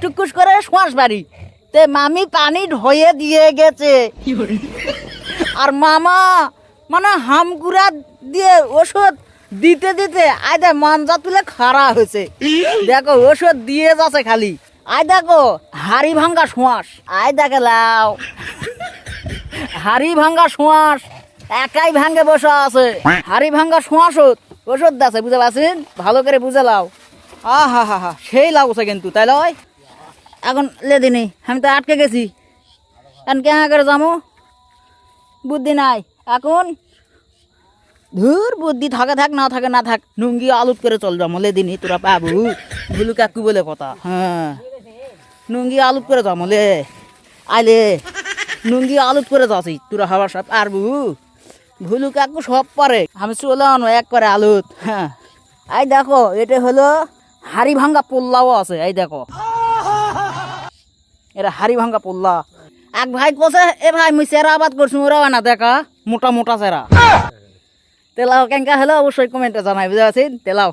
টুকুস করে শ্বাস বাড়ি। তে মামি পানি ঢয়ে দিয়ে গেছে। আর মামা মানে হামগুড়া দিয়ে ওষুধ দিতে দিতে আয়দা মানজা তুলে খাড়া হয়েছে। দেখো, ওষুধ দিয়ে যাচ্ছে খালি। আয় দেখো, হাড়ি ভাঙ্গা শ্বাস আয় দেখে লাও। হাড়ি ভাঙ্গা শ্বাস একাই ভাঙ্গে বসা আছে। হাড়ি ভাঙ্গা শ্বাস ওষুধ দাছে বুঝতে পারছেন? ভালো করে বুঝে লাও। আহা হা হা, সেই লাগছে কিন্তু, তাই লয়। এখন লেদিনি আমি তো আটকে গেছি। এখন কেমন করে যাব? বুদ্ধি নাই। এখন ধুর, বুদ্ধি থাকে, থাক, না থাকে, না থাক নুঙ্গি আলুত করে চল যাব, লেদি নেই তোরা পাবু ভুলু কাকু বলে কথা হ্যাঁ। নুঙ্গি আলুত করে যাব, লে। আইলে নুঙ্গি আলুত করে যাচ্ছি, তোরা হবার সব পারবু ভুলু কাকু সব পারে, আমি চলে আনো এক করে আলুত হ্যাঁ। এই দেখো, এটা হলো হাড়ি ভাঙ্গা পোল্লাও আছে, এই দেখো। এরা হাড়ি ভাঙ্গা পড়লা এক ভাই কোসে এ ভাই মুই চেরা আবাদ করছি ওরা না দেখা মোটা মোটা চেরা। তেলাও কেঙ্কা হলো অবশ্যই কমেন্টে জানাই বুঝা আছেন তেলাও।